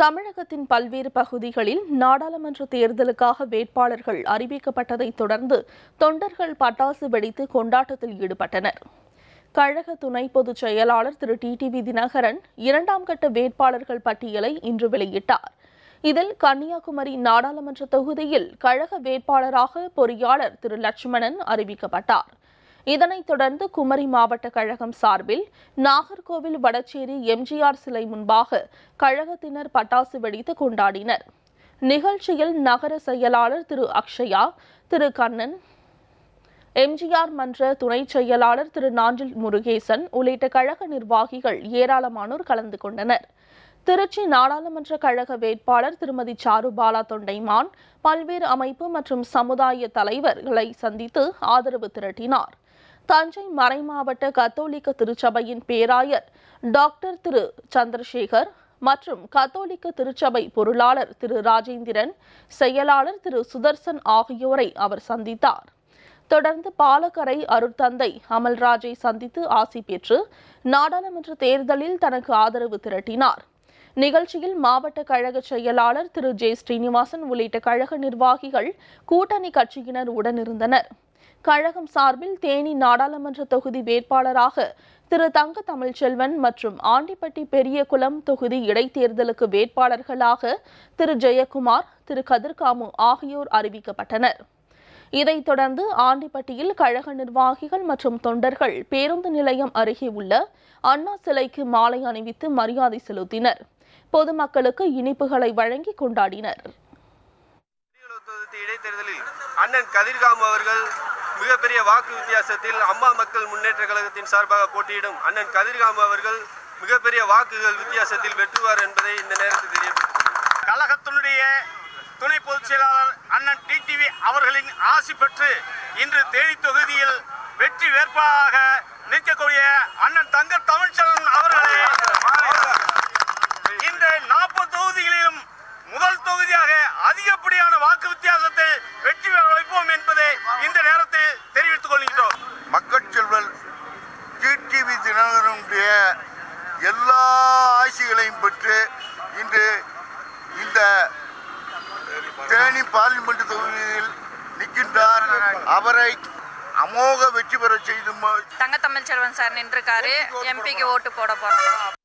தமிழகத்தின் பல்வேறு பகுதிகளில் நாடாளுமன்ற தேர்தலுக்காக வேட்பாளர்கள் அறிவிக்கப்பட்டதைத் தொடர்ந்து தொண்டர்கள் பட்டாசு வெடித்து கொண்டாட்டத்தில் ஈடுபட்டனர். கழக துணை பொதுச் செயலாளர் திரு. டிடிவி தினகரன் இரண்டாம் கட்ட வேட்பாளர்கள் பட்டியலை இன்று வெளியிட்டார். இதில் கன்னியாகுமரி நாடாளுமன்ற தொகுதியில் கழக வேட்பாளராக பொறியாளர் திரு. லட்சுமணன் அறிவிக்கப்பட்டார். இதனைத் தொடர்ந்து குமரி மாவட்ட கழகம் சார்பில் நாகர்கோவில் வடச்சேரி எம்ஜிஆர் சிலை முன்பாக கழகத்தினர் பட்டாசு வெடித்து கொண்டாடினர். நிகழ்ச்சியில் நகர செயலாளர் திரு அக்ஷயா திரு கண்ணன் எம்ஜிஆர் மன்ற துணைச் செயலாளர் திரு நாஞ்சில் முருகேசன் உள்ளிட்ட கழக நிர்வாகிகள் ஏராளமானோர் கலந்து கொண்டனர். திருச்சி நாடாளுமன்ற கழக வேட்பாளர் திருமதி சாருபாலா தொண்டைமான் பல்வேறு அமைப்பு மற்றும் சமுதாய தலைவர்களை சந்தித்து ஆதரவு திரட்டினார். தஞ்சை மறைமாவட்ட கத்தோலிக்க திருச்சபையின் பேராயர் டாக்டர் திரு சந்திரசேகர் மற்றும் கத்தோலிக்க திருச்சபை பொருளாளர் திரு ராஜேந்திரன் செயலாளர் திரு சுதர்சன் ஆகியோரை அவர் சந்தித்தார். தொடர்ந்து பாலக்கரை அருட்தந்தை அமல்ராஜை சந்தித்து ஆசி பெற்று நாடாளுமன்ற தேர்தலில் தனக்கு ஆதரவு திரட்டினார். நிகழ்ச்சியில் மாவட்ட கழக செயலாளர் திரு ஜே ஸ்ரீனிவாசன் உள்ளிட்ட கழக நிர்வாகிகள் கூட்டணி கட்சியினர் உடனிருந்தனர். கழகம் சார்பில் தேனி நாடாளுமன்ற தொகுதி வேட்பாளராக திரு தங்க தமிழ்ச்செல்வன் மற்றும் ஆண்டிப்பட்டி பெரியகுளம் தொகுதி இடைத்தேர்தலுக்கு வேட்பாளர்களாக திரு ஜெயக்குமார் திரு கதிர்காமு ஆகியோர் அறிவிக்கப்பட்டனர். இதைத் தொடர்ந்து ஆண்டிப்பட்டியில் கழக நிர்வாகிகள் மற்றும் தொண்டர்கள் பேருந்து நிலையம் அருகே உள்ள அண்ணா சிலைக்கு மாலை அணிவித்து மரியாதை செலுத்தினர். பொதுமக்களுக்கு இனிப்புகளை வழங்கி கொண்டாடினர். இடைத்தேர்தலில் அண்ணன் கதிர்காமு அவர்கள் மிகப்பெரிய வாக்கு வித்தியாசத்தில் அம்மா மக்கள் முன்னேற்ற கழகத்தின் சார்பாக போட்டியிடும் அண்ணன் கதிர்காமு அவர்கள் மிகப்பெரிய வாக்குகள் வித்தியாசத்தில் வெற்றுவார் என்பதை இந்த நேரத்தில் தெரியும் கழகத்தினுடைய துணை பொதுச் செயலாளர் அண்ணன் டிடிவி அவர்களின் ஆசி பெற்று இன்று தேனி தொகுதியில் வெற்றி வேட்பாளராக நிற்கக்கூடிய அண்ணன் தங்க தமிழ்ச்செல்வன் அவர்களே இந்த நாற்பது தொகுதிகளிலும் முதல் தொகுதியாக அதிகப்படியான வாக்கு வித்தியாசத்தை வெற்றி பெற வைப்போம் என்பதை இந்த நேரத்தில் தெரிவித்துக் கொள்கின்றோம் மக்கள் செல்வன் டிடிவி தினகரனுடைய எல்லா ஆட்சிகளையும் பெற்று இன்று இந்த தேனி பார்லிமெண்ட் தொகுதியில் நிற்கின்றார். அவரை அமோக வெற்றி பெற செய்து தங்கத்தமிழ் செல்வன் சார் நின்றுருக்காரு. எம்பிக்கு ஓட்டு போட போறோம்.